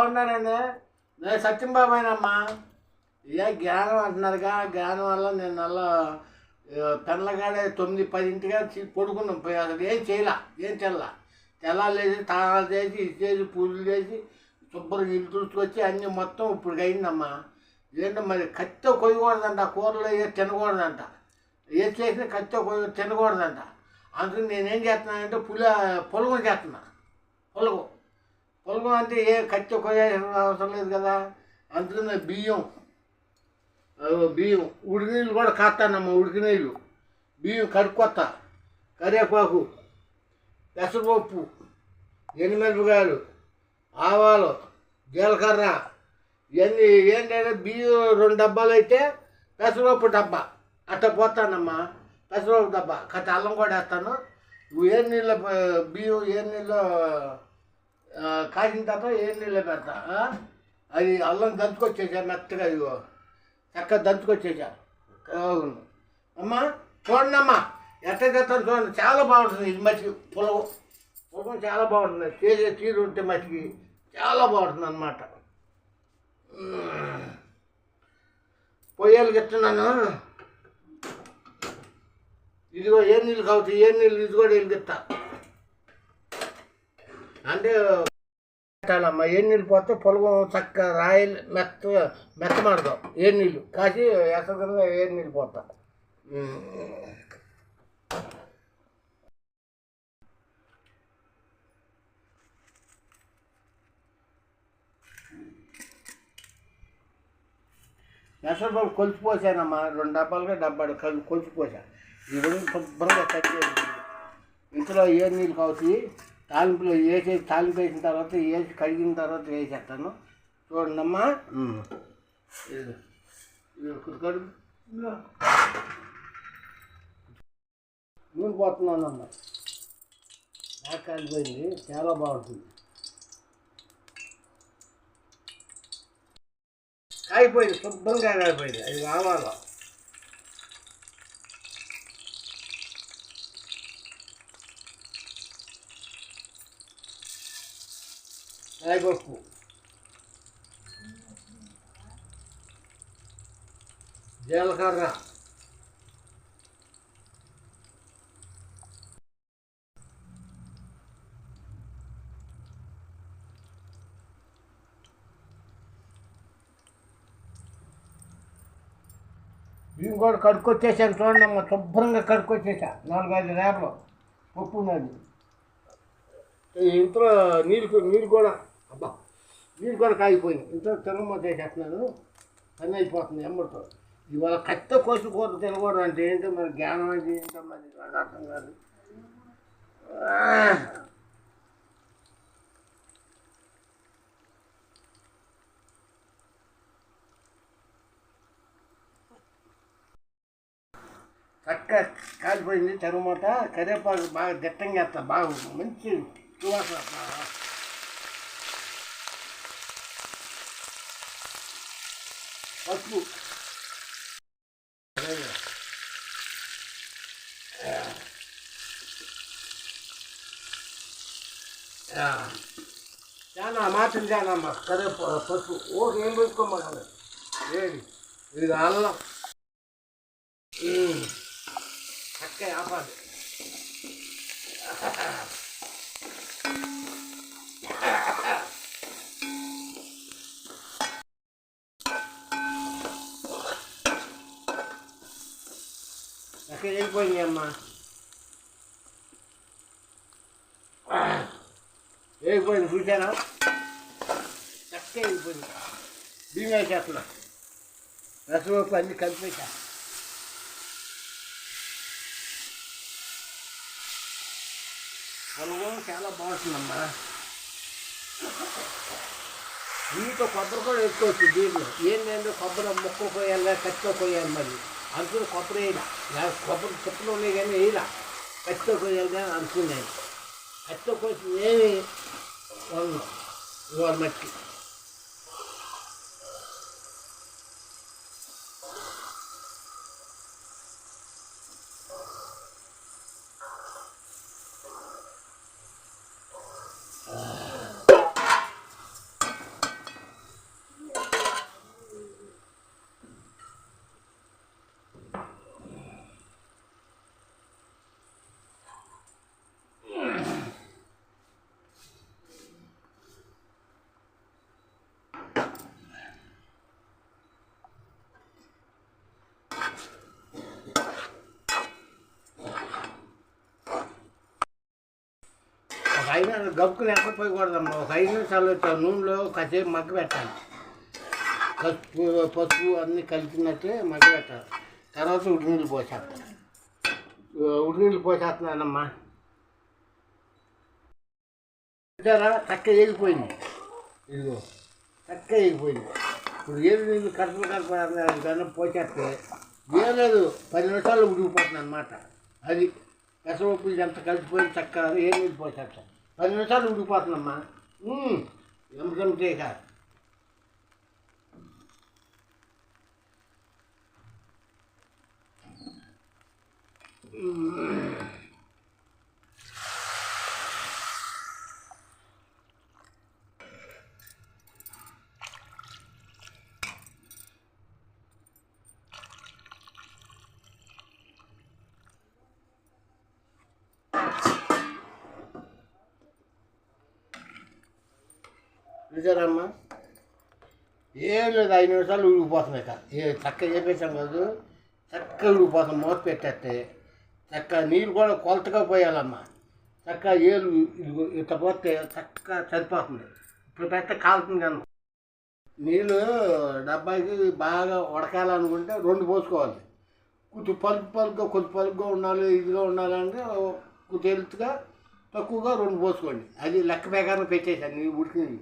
బాగున్నానండి నేను సత్యంబాబేనమ్మా ఏ జ్ఞానం అంటున్నారుగా. జ్ఞానం వల్ల నేను నల్ల పెళ్ళగాడే తొమ్మిది పదింటిగా పడుకున్నాం. పోయి అసలు ఏం చేయలే ఏం చెల్ల తెల్లాలు చేసి తాళాలు చేసి ఇది చేసి పూజలు చేసి శుభ్రంగా ఇల్లు చూసుకొచ్చి అన్నీ మొత్తం ఇప్పుడు అయిందమ్మా. ఏంటో మరి కత్తితో కొయ్యకూడదంట కూరలో ఏ తినకూడదంట. ఏ చేసినా కత్తితో కొయ్య తినకూడదంట. అందుకని నేనేం చేస్తున్నానంటే పుల పొలగం చేస్తున్నా. పొలగం. పొలం అంటే ఏ ఖర్చు కొయ్యాల్సిన అవసరం లేదు కదా? అందులోనే బియ్యం. బియ్యం. ఉడికి నీళ్ళు కూడా కాస్తానమ్మా ఉడికి నీళ్ళు. బియ్యం కడుక్కొత్త. కరివేపాకు పెసరపప్పు ఎనిమిరపకాయలు ఆవాలు జీలకర్ర ఇవన్నీ ఏంటంటే బియ్యం రెండు డబ్బాలు అయితే పెసరపప్పు డబ్బా. అట్ట పోతానమ్మా పెసరపప్పు డబ్బా. కట్ట అల్లం కూడా వేస్తాను. ఏ నీళ్ళ బియ్యం ఏ నీళ్ళ కాసిన తర్వాత ఏ నీళ్ళు పెడతా అది అల్లం దంచుకొచ్చేసా మెత్తగా ఇదిగో. చక్కగా దంచుకొచ్చేసా. అవును అమ్మా చూడండి అమ్మా ఎట్ట చేస్తాను చూడండి. చాలా బాగుంటుంది ఇది మట్టికి. పొలం పొలం చాలా బాగుంటుంది. చేసే తీరు ఉంటే మట్టికి చాలా బాగుంటుంది అనమాట పొయ్యాలకి ఇస్తున్నాను ఇదిగో ఏ నీళ్ళు కావచ్చు ఏ నీళ్ళు? ఇది కూడా వెలిగిస్తా అంటే పెట్టాలమ్మా. ఏ నీళ్ళు పోతే పొలం చక్క రాయలు మెత్త మెత్త మాడదాం. ఏ నీళ్ళు. కాసి ఎసరుగా ఏ నీళ్ళు పోతా పెసరపప్పు కొలిచిపోసానమ్మా రెండు డబ్బాలుగా డబ్బాడు కలిపి కొలిచిపోసా ఈ రెండు శుభ్రంగా కట్టేసి ఇంట్లో ఏ నీళ్ళు కావచ్చు. తాలింపులో వేసి తాలింపు వేసిన తర్వాత వేసి కడిగిన తర్వాత వేసేస్తాను. చూడండి అమ్మా నూనె పోతున్నాను అమ్మా. నాకు కాలిపోయింది చాలా బాగుంటుంది. కాయిపోయింది శుభ్రంగా కాయిపోయింది అది కావాలా కాయపప్పు జీలకర్ర ఇవి కూడా కడుక్కొచ్చేసాను చూడండి అమ్మ శుభ్రంగా కడుక్కొచ్చేసా. నాలుగైదు రేపలు. పప్పు ఉన్నది. ఇంట్లో నీళ్ళు నీళ్ళు కూడా అబ్బా నీళ్ళు కూడా కాగిపోయింది. ఇంట్లో తినమో చేసేస్తున్నాను పని అయిపోతుంది ఎమ్మడితో. ఇవాళ కత్త కోసి కూర తినకూడదు అంటే ఏంటో మరి జ్ఞానం అంటే ఏంటో మరి నాకు అర్థం కాదు. ఆ. చక్క కాలిపోయింది తరువాత కరివేపాకు బాగా దిట్టంగా వేస్తా. బాగా మంచి సువాసన వస్తుంది. పసుపు చాలా మాత్రం చాలమ్మా కరివేపా పసుపు ఓ ఏం పెట్టుకోమన్నా ఏది ఇది అల్లం ఉమ్. చక్కగా ఆపాలి ఎక్కడ వెళ్ళిపోయింది అమ్మా వెళ్ళిపోయింది చూసారా చక్కగా వెళ్ళిపోయింది బియ్యం వేసేస్తున్నా రసవప్పు అన్ని కలిపేసా పొలగం చాలా బాగుంటుందమ్మా దీంతో కొబ్బరి కూడా ఎక్కువచ్చు దీంట్లో. ఏంటంటే కొబ్బరి మొక్కలు పోయాలి కత్తితో పోయాలి మరి. అనుకుని కొబ్బరి వేయాలి కొబ్బరి చెప్పులు ఉన్నాయి కానీ వేయలా. కత్తితో పోయాలి కానీ అనుకున్నాను. కత్తితో కోసి ఏమి? వాళ్ళు ఇవాళ మట్టి. పైన గబ్బుకుని ఎక్కడ ఒక ఐదు నిమిషాలు నూనెలో కాసేపు మగ్గ పెట్టాలి. పసుపు పసుపు అన్నీ కలిపినట్లే మగ్గ పెట్టాలి. తర్వాత ఉడినీళ్ళు పోసేస్తాను. ఉడినీళ్ళు పోసేస్తున్నానమ్మా. చూసారా? చక్క వెళ్ళిపోయింది ఇదిగో చక్క ఏగిపోయింది. ఇప్పుడు ఏది నీళ్ళు కడపలు కడప పోసేస్తే ఏం లేదు. పది నిమిషాలు ఉడికిపోతుంది అనమాట అది పెసరపప్పు ఇది ఎంత కలిసిపోయింది చక్క ఏ నీళ్ళు పోసేస్తాను. పది నిమిషాలు ఉడికిపోతుందమ్మా ఎంతంటే కాదు చూసారమ్మా ఏం లేదు ఐదు నిమిషాలు ఉడికిపోతుంది ఇక ఏ చక్క చేపేసాం కాదు చక్క ఉడికిపోతుంది మూత పెట్టేస్తే. చక్క నీళ్ళు కూడా కొలతగా పోయాలమ్మా. చక్క ఏలు ఇంత ఇట్ట పోతే చక్క చనిపోతుంది. ఇప్పుడు పెట్ట కాలుతుంది కనుక. నీళ్ళు డబ్బాకి బాగా ఉడకాలనుకుంటే రెండు పోసుకోవాలి. కొంచెం పలుకు పలుకుగా కొంచెం పలుకుగా ఉండాలి ఇదిగా ఉండాలంటే కొంచెం ఎలుతుగా తక్కువగా రెండు పోసుకోండి. అది లెక్క ప్రకారం పెట్టేశాను నీళ్ళు ఉడికింది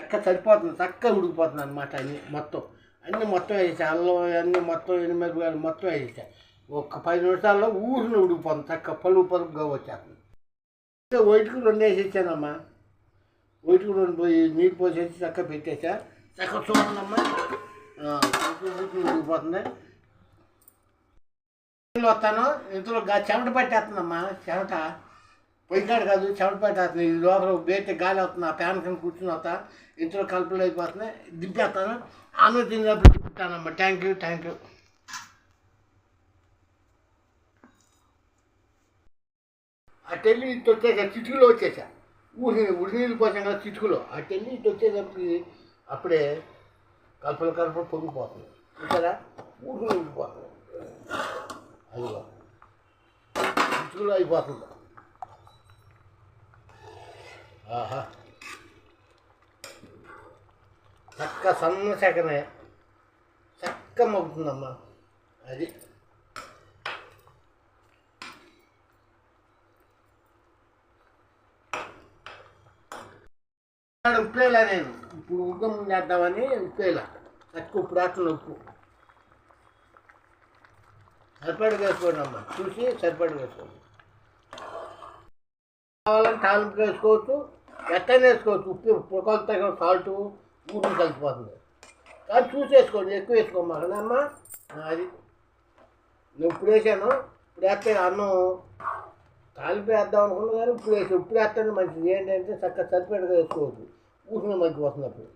చక్క సరిపోతుంది చక్కగా ఉడికిపోతుంది అనమాట అన్ని మొత్తం. అన్నీ మొత్తం వేసేసా అల్లం అన్నీ మొత్తం ఎనిమిది మొత్తం వేసేసా. ఒక పది నిమిషాల్లో ఊరిని ఉడికిపోతుంది చక్క పలుకు పలుపుగా వచ్చేస్తుంది. వైట్కి రెండు వేసేసానమ్మా. వైట్కి రెండు పోయి నీళ్ళు పోసేసి చక్క పెట్టేసా. చక్క చూడండమ్మా. అమ్మా ఉడికిపోతుంది. వస్తాను. ఇంతలో చెమట పట్టేస్తుందమ్మా చెమట. పోయినాడు కాదు చెమట పట్టేస్తుంది ఇది లోపల బయట గాలి అవుతుంది ఆ ఫ్యాన్ కింద కూర్చుని ఇంట్లో కలుపులు అయిపోతున్నాయి దింపేస్తాను. ఆమె తిన్నప్పుడు దింపుతానమ్మా. థ్యాంక్ యూ థ్యాంక్ యూ అటెళ్ళి ఇటు వచ్చేసా చిటుకులో వచ్చేసా. ఊరి ఉడినీళ్ళు పోసాం కదా చిటుకులో. అటెళ్ళి ఇటు వచ్చేటప్పటికి అప్పుడే కలుపులు కలుపులు పొంగిపోతుంది ఇక్కడ ఊరికి ఉడికిపోతుంది అదిగో. చిటుకులో అయిపోతుంది. ఆహా. చక్క సన్న సెకనే చక్క మగ్గుతుందమ్మా. అది. ఉప్పేలా నేను. ఇప్పుడు ఉగ్గం చేద్దామని ఉప్పేలా. తక్కువ ఇప్పుడు వేస్తున్న ఉప్పు. సరిపడి వేసుకోండి అమ్మా చూసి సరిపడి వేసుకోండి. కావాలంటే తాలింపు వేసుకోవచ్చు ఎట్టనే వేసుకోవచ్చు ఉప్పు ఉప్పు సాల్ట్ ఊరు కలిసిపోతుంది. కానీ చూసేసుకోండి ఎక్కువ వేసుకోమ్మా అమ్మా అది నేను ఇప్పుడు వేసాను ఇప్పుడు వేస్తే అన్నం తాలింపు వేద్దాం అనుకున్నా కానీ ఇప్పుడు వేసి ఇప్పుడు వేస్తాను మంచిది. ఏంటంటే చక్కగా సరిపడగా వేసుకోవచ్చు. ఊసిన మంచిగా వస్తుంది అప్పుడు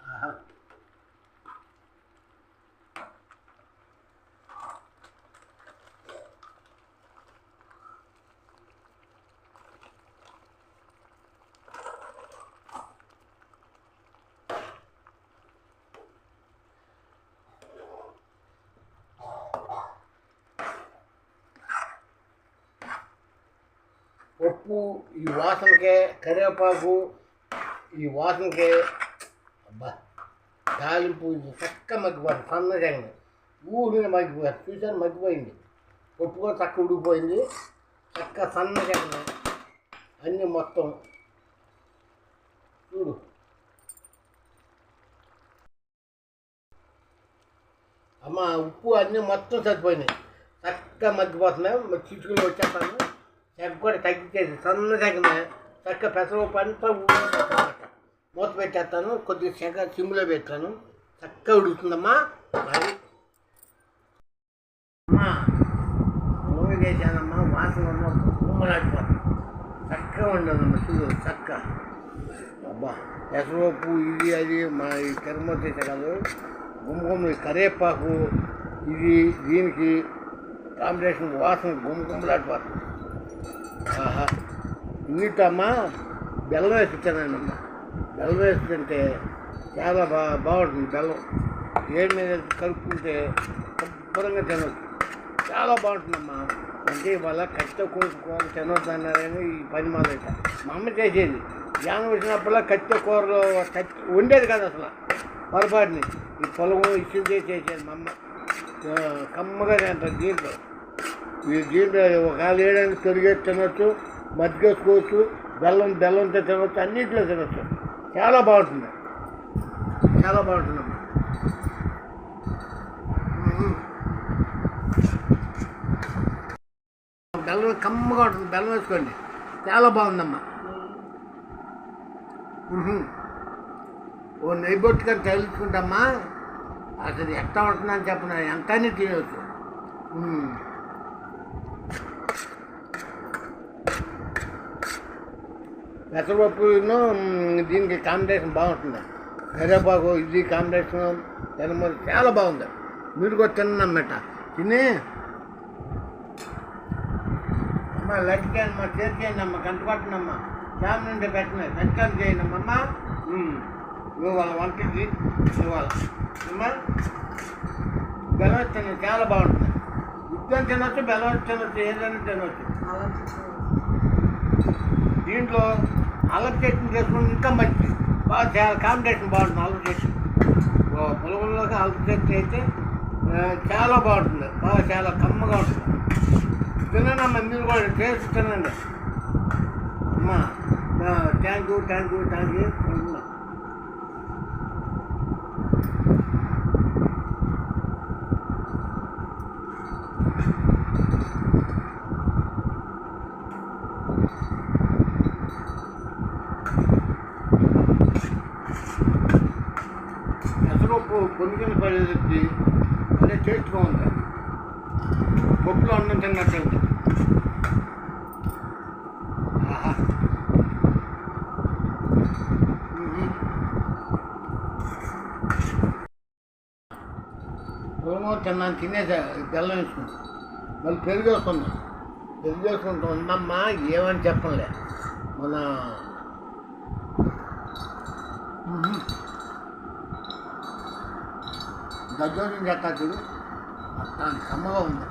ఆహా. పప్పు ఈ వాసనకే కరివేపాకు ఈ వాసనకే అబ్బా తాలింపు చక్క మగ్గిపోతుంది సన్నగా ఊరిని మగ్గిపోయారు. చూసాను మగ్గిపోయింది. పప్పు కూడా చక్క ఉడికిపోయింది. చక్క సన్నగా అన్నీ మొత్తం. చూడు. అమ్మ ఉప్పు అన్నీ మొత్తం సరిపోయినాయి. చక్కగా మగ్గిపోతున్నాయి. చిచ్చుకులు వచ్చేస్తాను. చెక్క కూడా తగ్గించేసి సన్న చెక్కన చక్క పెసరపప్పు అంతా మూత పెట్టేస్తాను. కొద్దిగా చెక్క సిమ్లో పెట్టాను చక్కగా ఉడుకుతుందమ్మా. మరి. అమ్మా నూనె వేసానమ్మా వాసన ఉమ్మలాడిపోతుంది చక్కగా ఉండదమ్మా చూడు చక్క అబ్బా పెసరపప్పు ఇది అది మా ఈ తిరుమల కాదు. గుమ్మగుమ్మ కరేపాకు కరివేపాకు ఇది దీనికి కాంబినేషన్ వాసన గుమ్మగుమ్మలాడిపోతుంది ఆహా. ఇన్నిటమ్మా? బెల్లం వేసి ఇచ్చానండి బెల్లం వేసి తింటే చాలా బా బాగుంటుంది బెల్లం. ఏడు మీద కలుపుకుంటే శుభ్రంగా తినొచ్చు. చాలా బాగుంటుందమ్మా. అంటే ఇవాళ కట్టె కోసుకోవాలి తినొద్దు అన్నారని ఈ పని మొదలెట్ట. మా అమ్మ చేసేది. జ్ఞానం వచ్చినప్పుడల్లా కట్టె కూరలో కట్టె వండేది కాదు అసలు. పొరపాటుని. ఈ పొలం ఇచ్చింది చేసేది మా అమ్మ. కమ్మగా తింటారు దీంట్లో. ఈ జీర్ణ ఒకవేళ వేయడానికి తొలిగేసి తినొచ్చు మజ్జిగేసుకోవచ్చు బెల్లం బెల్లంతో తినొచ్చు అన్నింటిలో తినొచ్చు. చాలా బాగుంటుంది. చాలా బాగుంటుందమ్మా బెల్లం కమ్మగా ఉంటుంది. బెల్లం వేసుకోండి. చాలా బాగుందమ్మా. ఓ నెయ్యి బొట్టుకొని తగిలించుకుంటామ్మా అసలు ఎట్లా ఉంటుందని చెప్పిన. ఎంత అని తినవచ్చు మ్మ్. పెసరపప్పు దీనికి కాంబినేషన్ బాగుంటుంది. కరివేపాకు ఇది కాంబినేషన్ తినమని చాలా బాగుంది. మీరు కూడా తిన్నమ్మట తిని అమ్మ లడ్డు చేయండి అమ్మ గంట పట్టనమ్మా ఫ్యామిలీ నుండి పెట్టిన సంచారం చేయండి అమ్మ. ఇవాళ వంటకి ఇవాళ అమ్మా. బెల్లం తిన చాలా బాగుంటుంది. ఉద్యం తినొచ్చు బెల్లం తినొచ్చు ఏదైనా తినొచ్చు. దీంట్లో అల్లం చేసుకుని ఇంకా మంచిది. బాగా చాలా కాంబినేషన్ బాగుంటుంది అల్లం పొలంలోకి అల్లం అయితే చాలా బాగుంటుంది. బాగా చాలా కమ్మగా ఉంటుంది. తినండి మీరు కూడా టేస్ట్ తినండి. అమ్మా thank you thank you thank you అమ్మా పెసరపప్పు పొంగిన అదే టేస్ట్ బాగుంది పప్పులో అన్నం తిన్నట్టు ఉంది ఆహా. తిన్నాను తినేసా బెల్లం వేసుకుంటా మళ్ళీ పెరుగు వేసుకుందాం పెరుగు వేసుకుంటా ఉందమ్మా ఏమని చెప్పలే మన దద్దోజనం చేస్తా చూడు. అంత కమ్మగా ఉంది.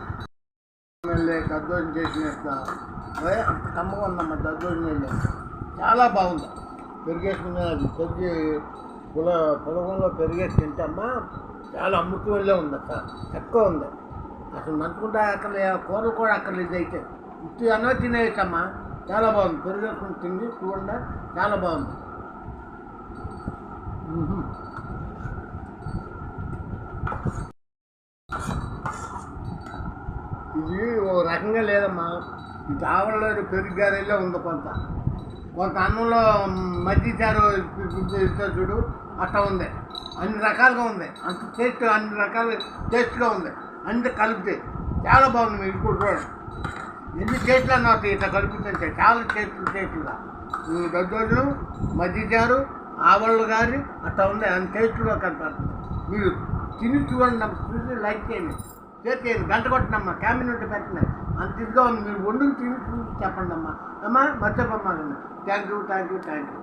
ఎమ్మెల్యే దద్దోజనం చేసిన అంత కమ్మగా ఉందమ్మా దద్దోజనం వెళ్ళే చాలా బాగుంది. పెరిగేసుకునే అది పెరిగి పుల పొలగంలో పెరిగేసి తింటమ్మా. చాలా అమృతం వెళ్ళే ఉంది అక్క. ఎక్కువ ఉంది. అసలు మంచుకుంటా అక్కడ కూరలు కూడా అక్కర్లేదు అయితే. ఇటు అన్నా తినేయచ్చమ్మా. చాలా బాగుంది. పెరిగేసుకుని తిండి చూడండి. చాలా బాగుంది. ఇది ఓ రకంగా లేదమ్మా. ఇది ఆవలలో పెరుగు ఉంది కొంత. కొంత అన్నంలో మజ్జిచారు చూడు అట్లా ఉంది. అన్ని రకాలుగా ఉంది. అంత టేస్ట్ అన్ని రకాల టేస్ట్గా ఉంది. అంత కలిపితే చాలా బాగుంది మీరు ఇప్పుడు చూడండి ఎన్ని టేస్ట్లు అన్నారు ఇట్లా కలుపుతుంటే చాలా టేస్ట్లు టేస్ట్లుగా దద్దోజనం మజ్జిగ చారు ఆవళ్ళు గారి అట్లా ఉంది అన్ని టేస్ట్గా కనపడుతుంది. మీరు తిని చూడండి నాకు చూసి లైక్ చేయండి. చేతికి గంట కొట్టనమ్మా ఉంటే పెట్టినాయి అంత ఇదిగా ఉంది మీరు వండు తిని చూసి చెప్పండి అమ్మా అమ్మా మర్చిపోమ్మా thank you thank you thank you